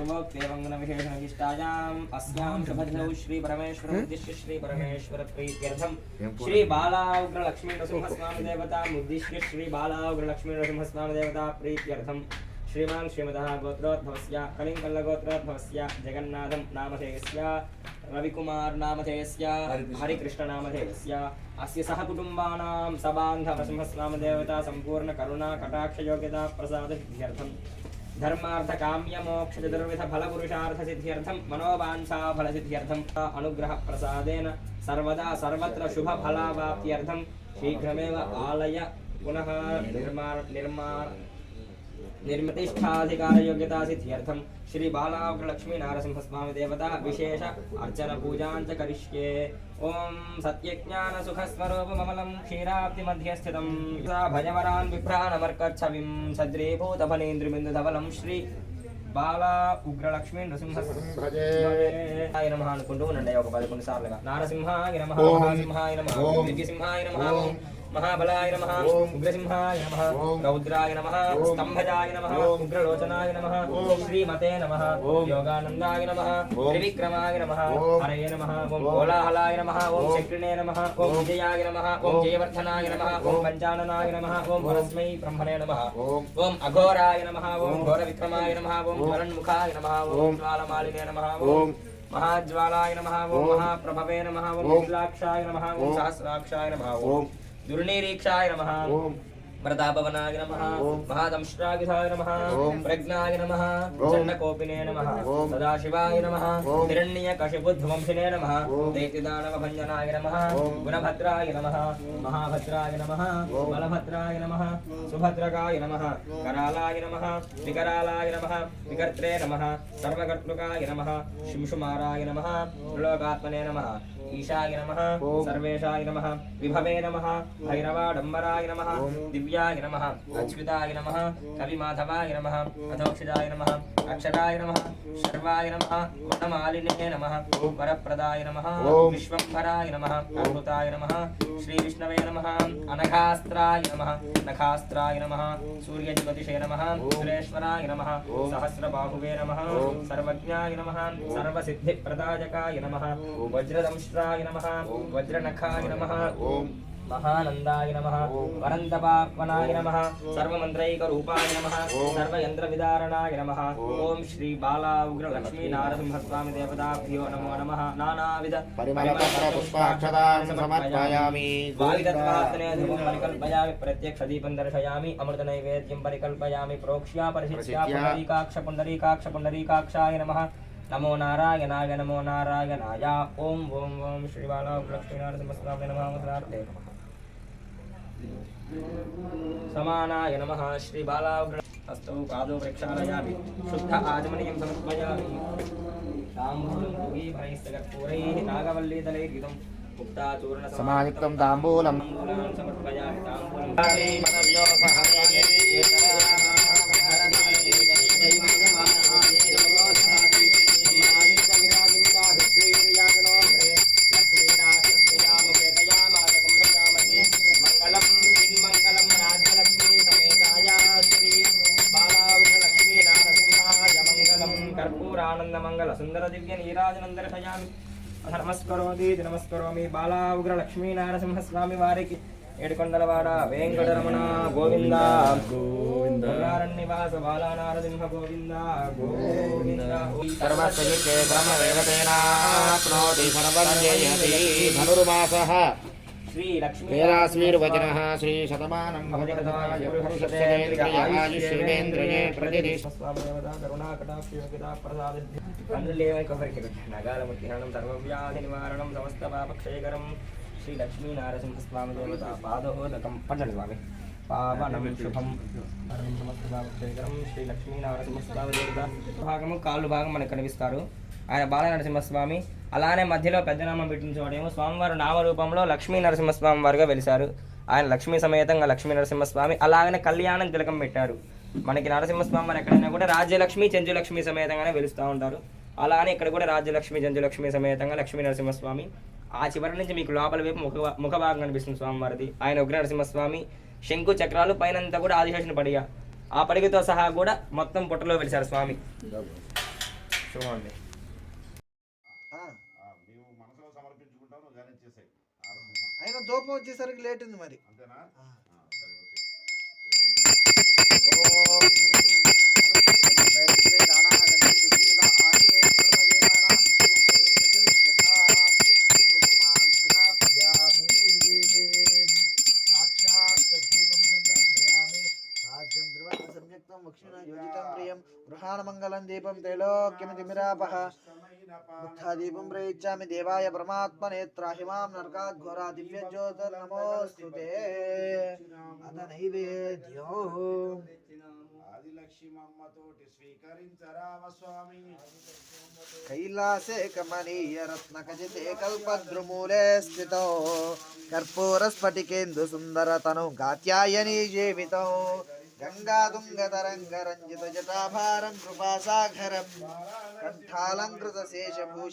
सर्वोक्तेवङ्गनविशेषणविष्टायाम् अस्यां सुभद्रौ श्रीपरमेश्वरमुद्दिश्य श्रीपरमेश्वरप्रीत्यर्थं श्रीबाला उग्रलक्ष्मीनृसिंहस्वामिदेवतामुद्दिश्य श्रीबाला उग्रलक्ष्मीनृसिंहस्वामिदेवता प्रीत्यर्थं श्रीमान् श्रीमतः गोत्रोद्भवस्य कलिङ्गल्लगोत्रोद्भवस्य जगन्नाथं नामधेयस्य रविकुमार नामधेयस्य अस्य सम्पूर्णकरुणा कटाक्षयोग्यता प्रसादसिद्ध्यर्थं धर्मार्थ काम्य मोक्ष चतुर्विध फल पुरुषार्थ सिद्ध्यर्थम मनोवांछा फल सिद्ध्यर्थम अनुग्रह प्रसादेन सर्वदा सर्वत्र शुभ फलावाप्त्यर्थम शीघ्रमेव आलय पुनः निर्माण निर्माण నిర్మతిష్టాధికారయోగ్యతా సిద్ధ్యర్థం శ్రీ బాలాగ్రలక్ష్మీ నారసింహస్వామి దేవత విశేష అర్చన పూజాంచ కరిష్యే ఓం సత్యజ్ఞాన సుఖస్వరూపమలం క్షీరాబ్ది మధ్య స్థితం భజవరాన్ విభ్రాణమర్కర్చవిం సద్రీభూత ఫలేంద్రబిందు ధవలం శ్రీ బాలా ఉగ్రలక్ష్మి నృసింహాయ నమ అనుకుంటూ ఉండండి ఒక పదకొండు సార్లుగా నారసింహాయ నమ సింహాయ నమ సింహాయ నమ మహాబలాయ నమః ఉగ్రసింహాయ నమః రౌద్రాయ నమః స్తంభజాయ నమః ఉగ్రలోచనాయ నమః శ్రీమతే నమః యోగానందాయ నమః త్రివిక్రమాయ నమః హరయే నమః ఓం కోలాహలాయ నమః ఓం చక్రిణే నమః ఓం విజయాయ నమః ఓం జయవర్ధనాయ నమః ఓం పంచాననాయ నమః ఓం పరస్మై బ్రహ్మణే నమః ఓం అఘోరాయ నమః ఓం ఘోర విక్రమాయ నమః ఓం జ్వలన్ముఖాయ నమః ఓం జ్వాలమాలినే నమః ఓం మహాజ్వాలాయ నమః ఓం మహాప్రభవే నమః ఓం విశ్లాక్షాయ నమః ఓం సహస్రాక్షాయ నమః दुर्निरीक्षाय नमः। व्रतापवनाय नमः। महादंष्ट्रायुधाय नमः। प्रज्ञाय नमः। चण्डकोपिने नमः। सदाशिवाय नमः। हिरण्यकशिबुद्धवंशिने नमः। नमः। गुणभद्राय नमः। महाभद्राय नमः। बलभद्राय नमः। सुभद्रकाय नमः। करालाय नमः। विकरालाय नमः। विकर्त्रे नमः। सर्वकर्तृकाय नमः। शिंशुमाराय नमः। त्रिलोकात्मने नमः। ईशाय नमः सर्वेशाय नमः विभवे नमः भैरवाडम्बराय नमः दिव्याय नमः अच्युताय नमः कविमाधवाय नमः अधोक्षिताय नमः अक्षराय नमः शर्वाय नमः वनमालिने नमः वरप्रदाय नमः विश्वम्भराय नमः अमृताय नमः श्रीविष्णवे नमः अनघास्त्राय नमः नखास्त्राय नमः सूर्यज्योतिषे नमः सुरेश्वराय नमः सहस्रबाहुवे नमः सर्वज्ञाय नमः सर्वसिद्धिप्रदायकाय नमः वज्रदंश्र वज्रनसाय नमः। वज्रनखाय नमः। महानन्दाय नमः। वरन्दपावनाय नमः। सर्वमन्त्रैकरूपाय नमः। सर्वयन्त्रविदारणाय नमः। ॐ श्री बाला उग्र लक्ष्मी नारसिंह स्वामी देवताभ्यो नमो नमः। नानाविध समर्पयामि परिकल्पयामि। प्रत्यक्ष दीपं दर्शयामि। अमृत नैवेद्यं परिकल्पयामि। प्रोक्ष्या परिशिष्या पुण्डरीकाक्ष पुण्डरीकाक्ष पुण्डरीकाक्षाय नमः। నమః నారాయణాయ నమో నారాయణాయ ఓం ఓం ఓం శ్రీ బాలా లక్ష్మీనారసింహస్వామి నమః నమః సమానాయ నమః శ్రీ బాలా హస్తౌ పాదౌ ప్రక్షాళయామి శుద్ధ ఆచమనీయం సమర్పయామి తాంబూలం భూగీభరైస్తకర్పూరైः నాగవల్లీదలైర్యుతం ముక్తాచూర్ణ సమాయుక్తం తాంబూలం సమర్పయామి తాంబూలం సుందర దివ్య నీరాజనందర్శయామి నమస్కరోతి నమస్కరోమి బాలా ఉగ్ర లక్ష్మీ నరసింహస్వామి వారికి. ఏడుకొండలవాడ వెంకటరమణ గోవింద. గోవింద. నివాస బాలా నారసింహ గోవింద. గోవింద. సర్వస్వీకే బ్రహ్మదేవతేనాప్నోతి సర్వం జయతి ధనుర్మాసః సర్వవ్యాధి నివారణం సమస్త పాపక్షయకరం శ్రీ లక్ష్మీ నారసింహస్వామి దేవత పాదోదకం పంచండి స్వామి పావనం శుభం పరం సమస్త పాపక్షయకరం శ్రీ లక్ష్మీ నారసింహస్వామి దేవత భాగము కాళ్ళు భాగం మనకు కనిపిస్తారు ఆయన బాల నరసింహస్వామి అలానే మధ్యలో పెద్దనామం పెట్టించేవాడేమో స్వామివారు నామరూపంలో లక్ష్మీ నరసింహస్వామి వారుగా వెలిశారు. ఆయన లక్ష్మీ సమేతంగా లక్ష్మీ నరసింహస్వామి అలాగనే కళ్యాణం తిలకం పెట్టారు. మనకి నరసింహస్వామి వారు ఎక్కడైనా కూడా రాజ్యలక్ష్మి చెంచులక్ష్మి సమేతంగానే వెలుస్తూ ఉంటారు. అలానే ఇక్కడ కూడా రాజ్యలక్ష్మి చెంచులక్ష్మి సమేతంగా లక్ష్మీ నరసింహస్వామి. ఆ చివరి నుంచి మీకు లోపల వైపు ముఖ ముఖభాగం కనిపిస్తుంది స్వామివారిది. ఆయన ఉగ్ర నరసింహస్వామి శంకు చక్రాలు పైనంతా కూడా ఆదిశేషణ పడిగా. ఆ పడిగతో సహా కూడా మొత్తం పుట్టలో వెలిశారు స్వామి. చూడండి. దూపం వచ్చేసరికి లేట్ ఉంది మరి. సాక్షాత్ దీపం సందర్శయామి बुद्धादीपं प्रयच्छामि देवाय परमात्मनेत्राहिमां नरकाद्घोरा दिव्यज्योतिर्नमोऽस्तु ते। अथ नैवेद्यो कैलासे कमनीय कल्पद्रुमूले स्थितौ। गात्यायनी जीवितौ। జ్యోతిర్నమోస్తుతే అత నైవేద్యం